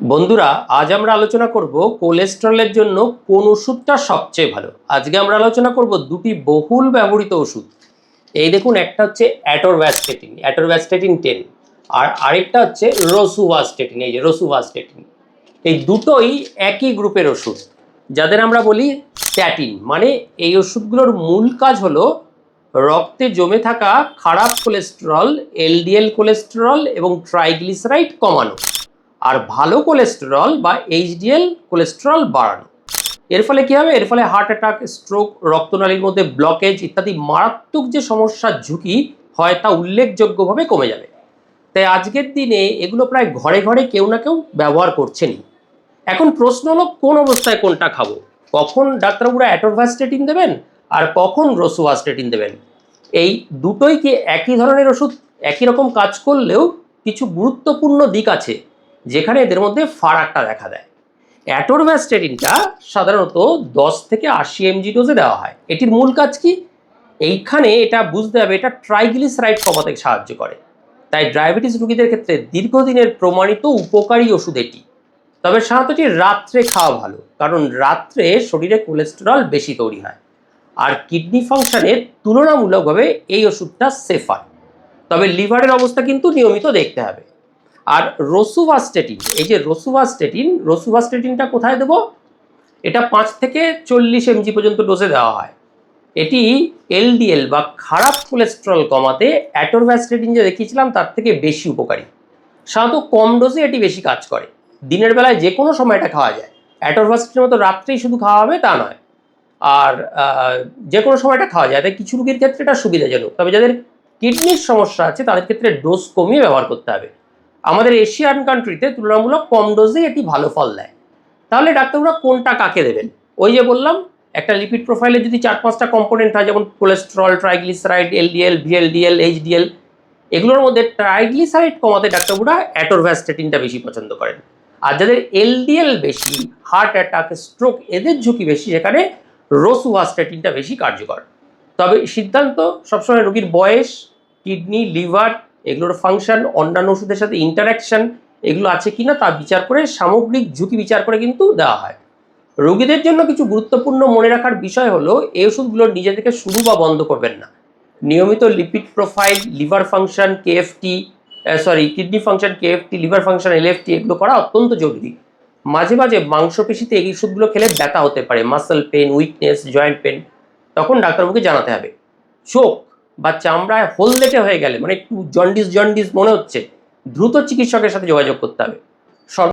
বন্ধুরা, আজ আমরা আলোচনা করব কোলেস্ট্রলের জন্য কোন ওষুধটা সবচেয়ে ভালো। আজকে আমরা আলোচনা করব দুটি বহুল ব্যবহৃত ওষুধ। এই দেখুন, একটা হচ্ছে অ্যাটোরভ্যাস্টেটিন অ্যাটোরভ্যাস্টেটিন টেন আর আরেকটা হচ্ছে রসুভাস্টেটিন এই যে রসুভাস্টেটিন এই দুটোই একই গ্রুপের ওষুধ, যাদের আমরা বলি স্ট্যাটিন মানে এই ওষুধগুলোর মূল কাজ হলো রক্তে জমে থাকা খারাপ কোলেস্টেরল এলডিএল কোলেস্টেরল এবং ট্রাইগ্লিসারাইড কমানো। আর ভালো কোলেস্টেরল বা এইচডিএল কোলেস্টেরল বাড়ানো। এর ফলে কী হবে? এর ফলে হার্ট অ্যাটাক স্ট্রোক রক্তনালীর মধ্যে ব্লকেজ ইত্যাদি মারাত্মক যে সমস্যার ঝুঁকি হয় তা উল্লেখযোগ্যভাবে কমে যাবে। তাই আজকের দিনে এগুলো প্রায় ঘরে ঘরে কেউ না কেউ ব্যবহার করছেনই। এখন প্রশ্ন হলো, কোন অবস্থায় কোনটা খাব? কখন ডাক্তারবাবুরা অ্যাটোভাস্টেটিন দেবেন আর কখন রসুভাস্টেটিন দেবেন? এই দুটোই কি একই ধরনের ওষুধ? একই রকম কাজ করলেও কিছু গুরুত্বপূর্ণ দিক আছে। যেখানে এদের মধ্যে ফারাকটা দেখা দেয়। অ্যাটোরভ্যাস্টেটিনটা সাধারণত দশ থেকে আশি এমজি ডোজে দেওয়া হয়। এটির মূল কাজ কি? এইখানে এটা বুঝতে হবে, এটা ট্রাইগ্লিসারাইড কমাতে সাহায্য করে। তাই ডায়াবেটিস রোগীদের ক্ষেত্রে দীর্ঘদিনের প্রমাণিত উপকারী ওষুধ এটি। তবে সাধারণত এটি রাত্রে খাওয়া ভালো, কারণ রাত্রে শরীরে কোলেস্টেরল বেশি তৈরি হয়। আর কিডনি ফাংশনের তুলনামূলকভাবে এই ওষুধটা সেফার তবে লিভারের অবস্থা কিন্তু নিয়মিত দেখতে হবে। আর রসুভাস্টেটিন, এই যে রসুভাস্টেটিন, রসুভাস্টেটিনটা কোথায় দেবো? এটা পাঁচ থেকে চল্লিশ এমজি পর্যন্ত ডোজে দেওয়া হয়। এটি এলডিএল বা খারাপ কোলেস্ট্রল কমাতে অ্যাটোরভ্যাস্টেটিন যে দেখিয়েছিলাম, তার থেকে বেশি উপকারী। সাধারণত কম ডোজে এটি বেশি কাজ করে। দিনের বেলায় যে কোনো সময় এটা খাওয়া যায়। অ্যাটোরভ্যাস্টেটিনের মতো রাত্রেই শুধু খাওয়া হবে তা নয়। আর যে কোনো সময়টা খাওয়া যায়। তাই কিছু রোগীর ক্ষেত্রে এটা সুবিধাজনক। তবে যাদের কিডনির সমস্যা আছে, তাদের ক্ষেত্রে ডোজ কমিয়ে ব্যবহার করতে হবে। আমাদের এশিয়ান কান্ট্রিতে তুলনামূলক কম ডোজেই এটি ভালো ফল দেয়। তাহলে ডাক্তাররা কোনটা কাকে দেবেন? ওই যে বললাম, একটা লিপিড প্রোফাইলে যদি চার পাঁচটা কম্পোনেন্ট হয়, যেমন cholesterol triglyceride LDL VLDL HDL এগুলোর মধ্যে ট্রাইগ্লিসারাইড কমাতে ডাক্তারবুরা অ্যাটোরভ্যাস্টেটিনটা বেশি পছন্দ করেন। আর যাদের এলডিএল বেশি হার্ট অ্যাটাক স্ট্রোক এদের ঝুঁকি বেশি, সেখানে রোসুভাস্টেটিনটা বেশি কার্যকর। তবে সিদ্ধান্ত সবসময় রোগীর বয়স কিডনি লিভার এগুলোর ফাংশন অন্যান্য ওষুধের সাথে ইন্টারাকশন এগুলো আছে কিনা তা বিচার করে, সামগ্রিক ঝুঁকি বিচার করে কিন্তু দেওয়া হয়। রোগীদের জন্য কিছু গুরুত্বপূর্ণ মনে রাখার বিষয় হলো, এই ওষুধগুলো নিজে থেকে শুরু বা বন্ধ করবেন না। নিয়মিত lipid profile liver function KFT sorry kidney function KFT liver function LFT এগুলো করা অত্যন্ত জরুরি। মাঝে মাঝে মাংসপেশিতে এই ওষুধগুলো খেলে ব্যথা হতে পারে muscle pain weakness joint pain তখন ডাক্তারবাবুকে জানাতে হবে। চোখ বা চামড়ায় হলদেটে হয়ে গেলে মানে একটু জন্ডিস জন্ডিস মনে হচ্ছে, দ্রুত চিকিৎসকের সাথে যোগাযোগ করতে হবে।